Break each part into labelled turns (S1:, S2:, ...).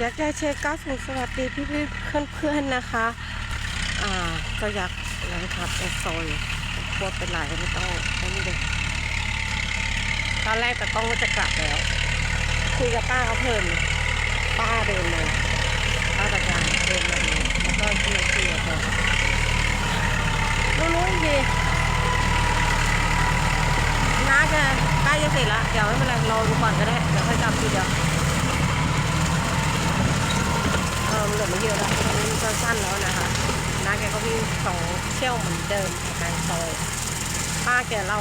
S1: อยากได้เช็คก้าสูสวัสดีพี่พี่เพื่อนเพื่อนๆนะคะ อ่าก็อยากนะครับในซยกลัวเป็นไรไม่ต้องไม่นี่เลยตอนแรกแต่ต้องว่าจะกลับแล้ว คุยกับป้าเขาเพลินป้าเดินมาป้าตะการเดินมาดูแล้วก็คุยคุยกับเขารู้รู้อีน้าจะใกล้จะเสร็จแล้วเดี๋ยวไม่เป็นไรรอดูก่อนก็ได้เดี๋ยวค่อยกลับทีเดียว เออมันเหลือไม่เยอะแล้วมันก็สั้นแล้วนะคะน้าแกก็วิ่งสองเชี่ยวเหมือนเดิมทางซอยป้าแกเล่า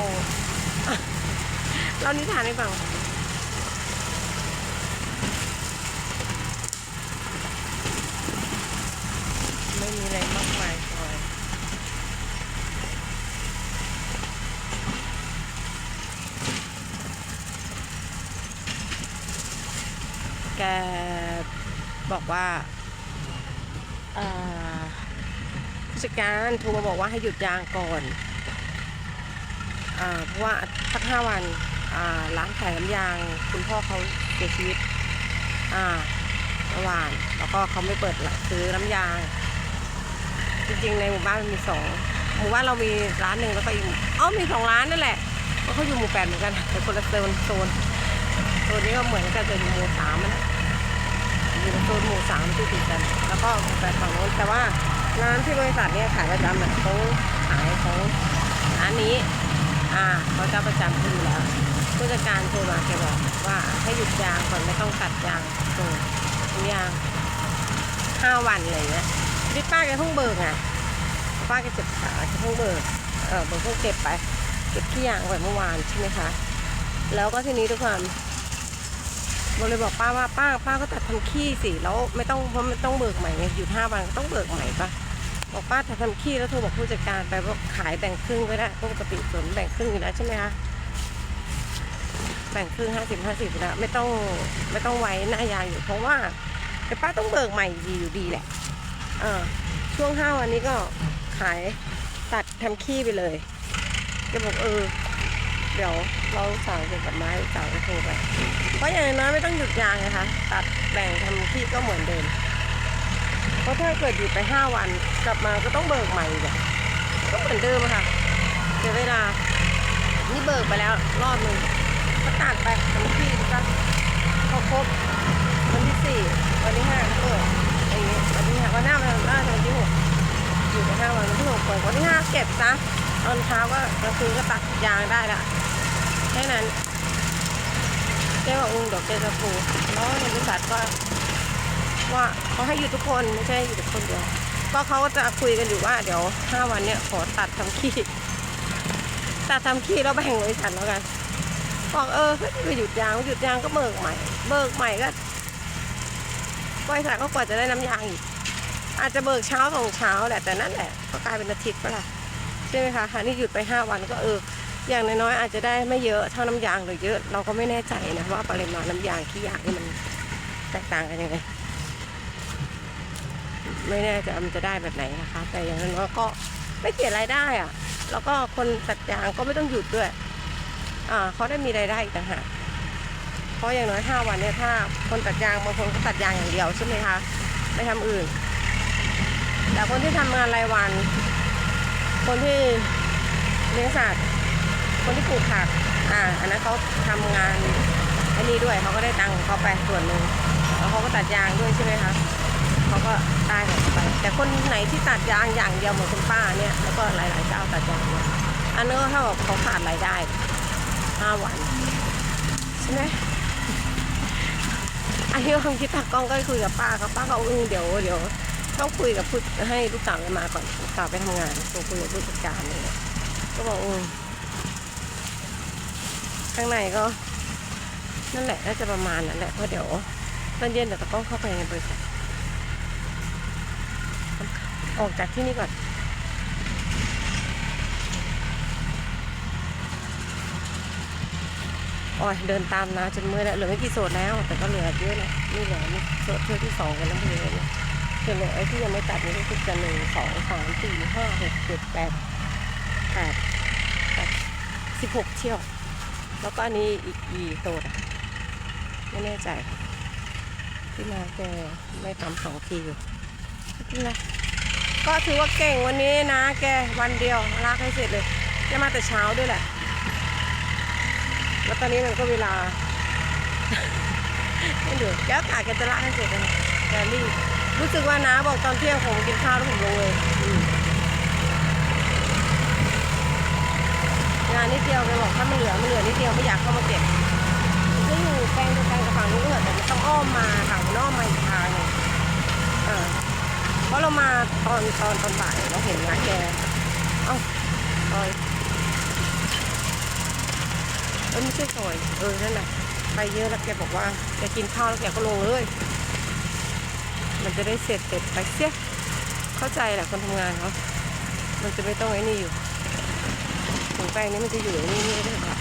S1: เล่านิทานให้ฟังไม่มีอะไรมากมายซอยแกบอกว่า ผู้จัดการโทรมาบอกว่าให้หยุดยางก่อนอเพราะว่าสักห้าวันร้านขายน้ำยางคุณพ่อเขาเสียชีวิตเมื่อวาน แล้วก็เขาไม่เปิดซื้อน้ำยาง จริงๆ ในหมู่บ้านมันมีสองหมู่บ้านเรามีร้านหนึ่งแล้วก็อีกอ๋อมีสองร้านนั่นแหละเพราะเขาอยู่หมู่แปดเหมือนกันแต่คนละโซนโซนโซนนี้ก็เหมือนกันแต่อยู่หมู่สามนะ อยู่โซนหมู่สามที่ติดกัน แล้วก็หมู่แปดฝั่งโน้นแต่ว่าร้านที่บริษัทเนี่ยขายประจำเนี่ยเขาขายของร้านนี้ อ่าเขาจะประจำเขาอยู่แล้วผู้จัดการโทรมาแกบอกว่าให้หยุดยางก่อนไม่ต้องตัดยางตรงยางห้าวันอะไรเงี้ยที่ป้าแกเพิ่งเบิกอะป้าแกเจ็บขาแกเพิ่งเบิกเออเบิกเพิ่งเก็บไป เก็บขี้ยางไปเมื่อวานใช่ไหมคะ แล้วก็ทีนี้ด้วยความ โบเลยบอกป้าว่าป้าป้าก็ตัดทำขี้สิแล้วไม่ต้องเพราะไม่ต้องเบิกใหม่ไงหยุดห้าวันก็ต้องเบิกใหม่ปะบอกป้าตัดทำขี้แล้วโทรบอกผู้จัดการไปว่าขายแบ่งครึ่งก็ได้ปกติสวนแบ่งครึ่งอยู่แล้วใช่ไหมคะแบ่งครึ่งห้าสิบห้าสิบนะไม่ต้องไม่ต้องไว้หน้ายางอยู่เพราะว่าแต่ป้าต้องเบิกใหม่ดีอยู่ดีแหละเออช่วงห้าวันนี้ก็ขายตัดทำขี้ไปเลยแกบอกเออ เดี๋ยวเราสั่งเกี่ยวกับไม้สั่งโทรไปเพราะอย่างน้อยไม่ต้องหยุดยางนะคะ ตัดแบ่งทำที่ก็เหมือนเดิมเพราะถ้าเกิดหยุดไปห้าวันกลับมาก็ต้องเบิกใหม่อีกก็เหมือนเดิมค่ะเสียเวลานี่เบิกไปแล้วรอบหนึ่งก็ตัดไปทำที่ก็พอครบวันที่สี่วันที่ห้าก็เบิกอย่างนี้วันที่ห้าวันหน้าวันหน้าวันที่หกอยู่ไปห้าวันวันที่หกเปิดวันที่ห้าเก็บซะตอนเช้าก็กลางคืนก็ตัดยางได้ละ แค่นั้นแกบอกอืมเดี๋ยวแกจะปูแล้วในบริษัทก็ว่าเขาให้อยู่ทุกคนไม่ใช่อยู่แต่คนเดียวก็เขาจะคุยกันอยู่ว่าเดี๋ยวห้าวันเนี้ยขอตัดทำขี้ตัดทำขี้แล้วแบ่งบริษัทแล้วกันบอกเออถ้าจะหยุดยางหยุดยางก็เบิกใหม่ เบิกใหม่ก็บริษัทก็กว่าจะได้น้ำยางอีกอาจจะเบิกเช้าสองเช้าแหละแต่นั่นแหละก็กลายเป็นอาทิตย์ปะล่ะใช่ไหมคะอันนี้หยุดไปห้าวันก็เออ อย่างน้อยๆอาจจะได้ไม่เยอะเท่าน้ำยางหรือเยอะ เราก็ไม่แน่ใจนะว่าปริมาณน้ำยางขี้ยางนี่มันแตกต่างกันยังไงไม่แน่ใจมันจะได้แบบไหนนะคะ แต่อย่างน้อยก็ไม่เสียรายได้อะแล้วก็คนตัดยางก็ไม่ต้องหยุดด้วย อ่าเขาได้มีรายได้อีกต่างหากเพราะอย่างน้อยห้าวันเนี่ยถ้า คนตัดยางบางคนก็ตัดยางอย่างเดียวใช่ไหมคะไม่ทำอื่น แต่คนที่ทำงานรายวัน คนที่เลี้ยงสัตว์ คนที่ปลูกผัก อ่า อันนั้นเขาทำงานอันนี้ด้วยเขาก็ได้ตังค์ของเขาไปส่วนหนึ่งแล้วเขาก็ตัดยางด้วยใช่ไหมคะเขาก็ได้ของเขาไป แต่คนไหนที่ตัดยางอย่างเดียวเหมือนคุณป้าเนี่ยแล้วก็หลายๆเจ้าตัดยางเนี่ยอันนั้นก็เท่ากับเขาขาดรายได้ห้าวันใช่ไหมอันนี้ความคิดตากล้องก็คุยกับป้าเขาป้าก็อือเดี๋ยวเดี๋ยวต้องคุยกับผู้ให้ลูกสาวมาก่อนลูกสาวไปทำงานตัวคุยกับผู้จัดการอะไรเนี่ยก็บอกอือ ข้างในก็นั่นแหละน่าจะประมาณนั้นแหละเพราะเดี๋ยวตอนเย็นเดี๋ยวจะต้องเข้าไปในบริษัทออกจากที่นี่ก่อนโอ้ยเดินตามนะจนเมื่อยแล้วเหลือไม่กี่โซนแล้ว แต่ก็เหลือเยอะนะนี่เหลือนี่โซนเที่ที่สองกันแล้วเลยเนี่ยเหลือไอ้ที่ยังไม่ตัดนี่ก็คือจะหนึ่งสองสามสี่ห้าหกเจ็ดแปดแปดแปดสิบหกเที่ยว แล้วก็อันนี้อีกกี่โซนอะไม่แน่ใจที่นาแกไม่ทำสองทีอยู่นไรก็ถือว่าเก่งวันนี้นะ แกวันเดียวลากให้เสร็จเลยแกมาแต่เช้าด้วยแหละ แล้วตอนนี้มันก็เวลาไม่เดือดแก้วกาแกจะลากให้เสร็จเลยแกรีบรู้สึกว่าน้าบอกตอนเที่ยงผมกินข้าวแล้วผมลงเลยอืม งานนิดเดียวแกบอกถ้ามันเหลือมันเหลือนิดเดียวไม่อยากเข้ามาเก็บก็อยู่แปลงเดียวกันกับฝั่งนู้นอะแต่มันต้องอ้อมมาฝั่งนู้นอ้อมมาอีกทางนึงเออเพราะเรามาตอนตอนตอนบ่ายเราเห็นน้าแกเอ้าซอยเออไม่ใช่ซอยเออนั่นแหละไปเยอะแล้วแกบอกว่าแกกินข้าวแล้วแกก็ลงเลย มันจะได้เสร็จเสร็จไปเสียเข้าใจแหละคนทำงานเขามันจะไม่ต้องไอ้นี่อยู่ งแป้งนี้มันจะอยู่นี่นี่ด้ค่ะ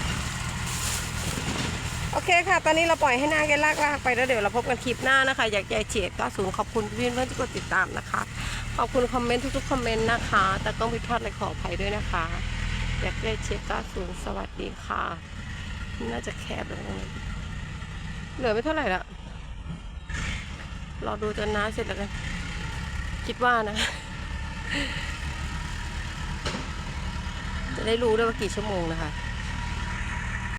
S1: โอเคค่ะ ตอนนี้เราปล่อยให้หน้าแกลากลากไปแล้วเดี๋ยวเราพบกันคลิปหน้านะคะ อยากใจเฉียดก็ศูนย์ขอบคุณเพื่อนเพื่อนที่กดติดตามนะคะ ขอบคุณคอมเมนต์ทุกๆคอมเมนต์นะคะ แต่ต้องผิดพลาดอะไรขออภัยด้วยนะคะ อยากได้เช็คก็ศูนย์สวัสดีค่ะ น่าจะแคบแล้วเหลือไม่เท่าไหร่ละรอดูจนน้าเสร็จแล้วกัน คิดว่านะ จะได้รู้ด้วยว่ากี่ชั่วโมงนะคะ